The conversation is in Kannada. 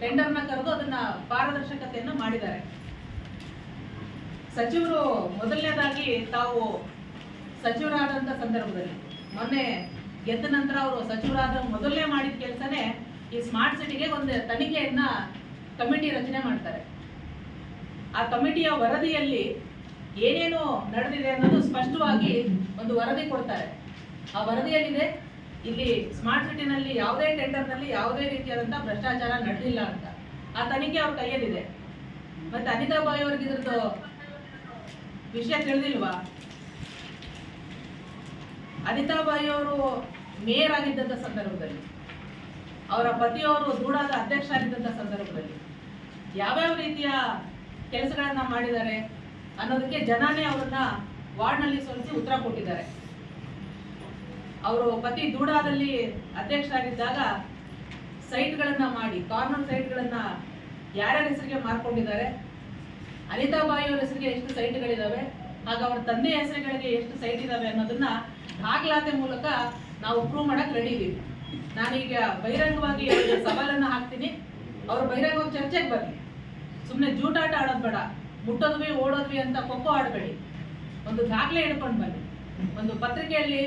ಟೆಂಡರ್ನ ಕರೆದು ಅದನ್ನ ಪಾರದರ್ಶಕತೆಯನ್ನ ಮಾಡಿದ್ದಾರೆ. ಸಚಿವರು ಮೊದಲನೇದಾಗಿ ತಾವು ಸಚಿವರಾದಂಥ ಸಂದರ್ಭದಲ್ಲಿ ಮೊನ್ನೆ ಗೆದ್ದ ನಂತರ ಅವರು ಸಚಿವರಾದ ಮೊದಲನೇ ಮಾಡಿದ ಕೆಲಸನೇ ಈ ಸ್ಮಾರ್ಟ್ ಸಿಟಿಗೆ ಒಂದು ತನಿಖೆಯನ್ನ ಕಮಿಟಿ ರಚನೆ ಮಾಡ್ತಾರೆ. ಆ ಕಮಿಟಿಯ ವರದಿಯಲ್ಲಿ ಏನೇನು ನಡೆದಿದೆ ಅನ್ನೋದು ಸ್ಪಷ್ಟವಾಗಿ ಒಂದು ವರದಿ ಕೊಡ್ತಾರೆ. ಆ ವರದಿಯಲ್ಲಿದೆ ಇಲ್ಲಿ ಸ್ಮಾರ್ಟ್ ಸಿಟಿನಲ್ಲಿ ಯಾವುದೇ ಟೆಂಡರ್ನಲ್ಲಿ ಯಾವುದೇ ರೀತಿಯಾದಂಥ ಭ್ರಷ್ಟಾಚಾರ ನಡೆದಿಲ್ಲ ಅಂತ. ಆ ತನಿಖೆ ಅವ್ರ ಕೈಯಲ್ಲಿದೆ. ಮತ್ತೆ ಅನಿತಾ ಬಾಯಿ ಅವ್ರಿಗೆ ಇದ್ರದ್ದು ವಿಷಯ ತಿಳಿದಿಲ್ವಾ? ಅನಿತಾ ಬಾಯಿ ಅವರು ಮೇಯರ್ ಆಗಿದ್ದಂಥ ಸಂದರ್ಭದಲ್ಲಿ, ಅವರ ಪತಿಯವರು ದೂಡಾದ ಅಧ್ಯಕ್ಷ ಆಗಿದ್ದಂಥ ಸಂದರ್ಭದಲ್ಲಿ ಯಾವ್ಯಾವ ರೀತಿಯ ಕೆಲಸಗಳನ್ನ ಮಾಡಿದ್ದಾರೆ ಅನ್ನೋದಕ್ಕೆ ಜನನೇ ಅವರನ್ನ ವಾರ್ಡ್ನಲ್ಲಿ ಸೋಲಿಸಿ ಉತ್ತರ ಕೊಟ್ಟಿದ್ದಾರೆ. ಅವರು ಪತಿ ದೂಡಾದಲ್ಲಿ ಅಧ್ಯಕ್ಷರಾಗಿದ್ದಾಗ ಸೈಟ್ಗಳನ್ನ ಮಾಡಿ, ಕಾರ್ನರ್ ಸೈಟ್ಗಳನ್ನ ಯಾರ್ಯಾರ ಹೆಸರಿಗೆ ಮಾರ್ಕೊಂಡಿದ್ದಾರೆ, ಅನಿತಾ ಬಾಯಿ ಅವರ ಹೆಸರಿಗೆ ಎಷ್ಟು ಸೈಟ್ಗಳಿದಾವೆ, ಹಾಗೆ ಅವರ ತಂದೆ ಹೆಸರುಗಳಿಗೆ ಎಷ್ಟು ಸೈಟ್ ಇದಾವೆ ಅನ್ನೋದನ್ನ ದಾಖಲಾತಿ ಮೂಲಕ ನಾವು ಪ್ರೂವ್ ಮಾಡಕ್ ರೆಡಿ ಇದೀವಿ. ನಾನೀಗ ಬಹಿರಂಗವಾಗಿ ಅವರಿಗೆ ಸವಾಲನ್ನ ಹಾಕ್ತೀನಿ. ಅವ್ರ ಬಹಿರಂಗವಾಗಿ ಚರ್ಚೆಗೆ ಬರ್ಲಿ. ಸುಮ್ಮನೆ ಜೂಟಾಟ ಆಡೋದು ಬೇಡ, ಮುಟ್ಟೋದ್ವಿ, ಓಡೋದ್ವಿ ಅಂತ ಕೊಕ್ಕೋ ಆಡಬೇಡಿ. ಒಂದು ದಾಖಲೆ ಹಿಡ್ಕೊಂಡು ಬನ್ನಿ. ಒಂದು ಪತ್ರಿಕೆಯಲ್ಲಿ